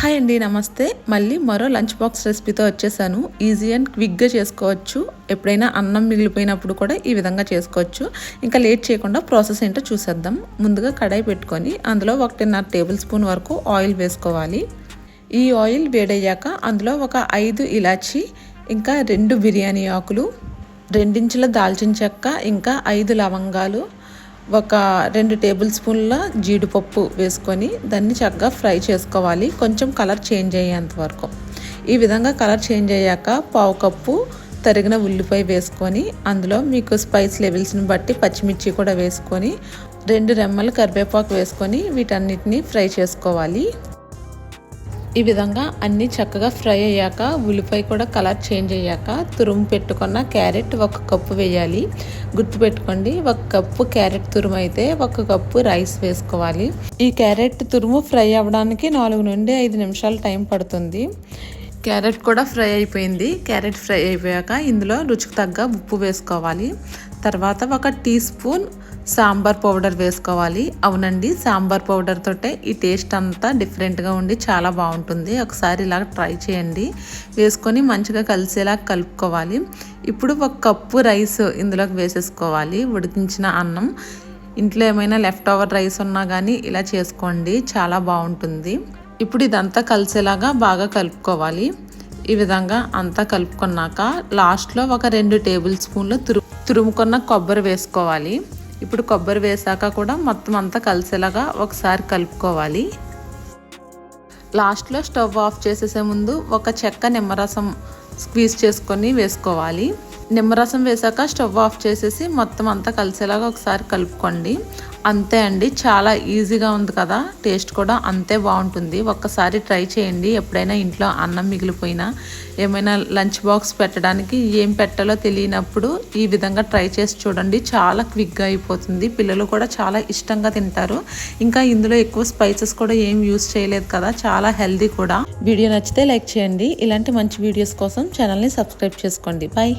Hi అండి నమస్తే. మళ్ళీ మరో లంచ్ బాక్స్ రెసిపీతో వచ్చేసాను. ఈజీ అండ్ క్విక్గా చేసుకోవచ్చు. ఎప్పుడైనా అన్నం మిగిలిపోయినప్పుడు కూడా ఈ విధంగా చేసుకోవచ్చు. ఇంకా లేట్ చేయకుండా ప్రాసెస్ ఏంటో చూసేద్దాం. ముందుగా కడాయి పెట్టుకొని అందులో ఒకటిన్నర టేబుల్ స్పూన్ వరకు ఆయిల్ వేసుకోవాలి. ఈ ఆయిల్ వేడయ్యాక అందులో ఒక ఐదు ఇలాచి ఇంకా రెండు బిర్యానీ ఆకులు రెండించుల దాల్చిన చెక్క ఇంకా ఐదు లవంగాలు ఒక రెండు టేబుల్ స్పూన్ల జీడిపప్పు వేసుకొని దాన్ని చక్కగా ఫ్రై చేసుకోవాలి. కొంచెం కలర్ చేంజ్ అయ్యేంత వరకు. ఈ విధంగా కలర్ చేంజ్ అయ్యాక పావు కప్పు తరిగిన ఉల్లిపాయ వేసుకొని అందులో మీకు స్పైస్ లెవెల్స్ని బట్టి పచ్చిమిర్చి కూడా వేసుకొని రెండు రెమ్మలు కరివేపాకు వేసుకొని వీటన్నిటిని ఫ్రై చేసుకోవాలి. ఈ విధంగా అన్నీ చక్కగా ఫ్రై అయ్యాక ఉల్లిపాయ కూడా కలర్ చేంజ్ అయ్యాక తురుము పెట్టుకున్న క్యారెట్ ఒక కప్పు వేయాలి. గుర్తుపెట్టుకోండి ఒక కప్పు క్యారెట్ తురుము అయితే ఒక కప్పు రైస్ వేసుకోవాలి. ఈ క్యారెట్ తురుము ఫ్రై అవ్వడానికి నాలుగు నుండి ఐదు నిమిషాలు టైం పడుతుంది. క్యారెట్ కూడా ఫ్రై అయిపోయింది. క్యారెట్ ఫ్రై అయిపోయాక ఇందులో రుచికి తగ్గ ఉప్పు వేసుకోవాలి. తర్వాత ఒక టీ స్పూన్ సాంబార్ పౌడర్ వేసుకోవాలి. అవునండి సాంబార్ పౌడర్ తోటే ఈ టేస్ట్ అంతా డిఫరెంట్గా ఉండి చాలా బాగుంటుంది. ఒకసారి ఇలా ట్రై చేయండి. వేసుకొని మంచిగా కలిసేలా కలుపుకోవాలి. ఇప్పుడు ఒక కప్పు రైస్ ఇందులోకి వేసేసుకోవాలి. ఉడికించిన అన్నం. ఇంట్లో ఏమైనా లెఫ్ట్ ఓవర్ రైస్ ఉన్నా కానీ ఇలా చేసుకోండి. చాలా బాగుంటుంది. ఇప్పుడు ఇదంతా కలిసేలాగా బాగా కలుపుకోవాలి. ఈ విధంగా అంతా కలుపుకున్నాక లాస్ట్లో ఒక రెండు టేబుల్ స్పూన్లు తురు తురుముకున్న కొబ్బరి వేసుకోవాలి. ఇప్పుడు కొబ్బరి వేసాక కూడా మొత్తం అంతా కలిసేలాగా ఒకసారి కలుపుకోవాలి. లాస్ట్లో స్టవ్ ఆఫ్ చేసేసే ముందు ఒక చెక్క నిమ్మరసం స్క్వీజ్ చేసుకొని వేసుకోవాలి. నిమ్మరసం వేసాక స్టవ్ ఆఫ్ చేసేసి మొత్తం అంతా కలిసేలాగా ఒకసారి కలుపుకోండి. అంతే అండి చాలా ఈజీగా ఉంది కదా. టేస్ట్ కూడా అంతే బాగుంటుంది. ఒక్కసారి ట్రై చేయండి ఎప్పుడైనా ఇంట్లో అన్నం మిగిలిపోయినా. ఏమైనా లంచ్ బాక్స్ పెట్టడానికి ఏం పెట్టాలో తెలియనప్పుడు ఈ విధంగా ట్రై చేసి చూడండి. చాలా క్విక్గా అయిపోతుంది. పిల్లలు కూడా చాలా ఇష్టంగా తింటారు. ఇంకా ఇందులో ఎక్కువ స్పైసెస్ కూడా ఏం యూస్ చేయలేదు కదా. చాలా హెల్దీ కూడా. వీడియో నచ్చితే లైక్ చేయండి. ఇలాంటి మంచి వీడియోస్ కోసం ఛానల్ని సబ్స్క్రైబ్ చేసుకోండి. బాయ్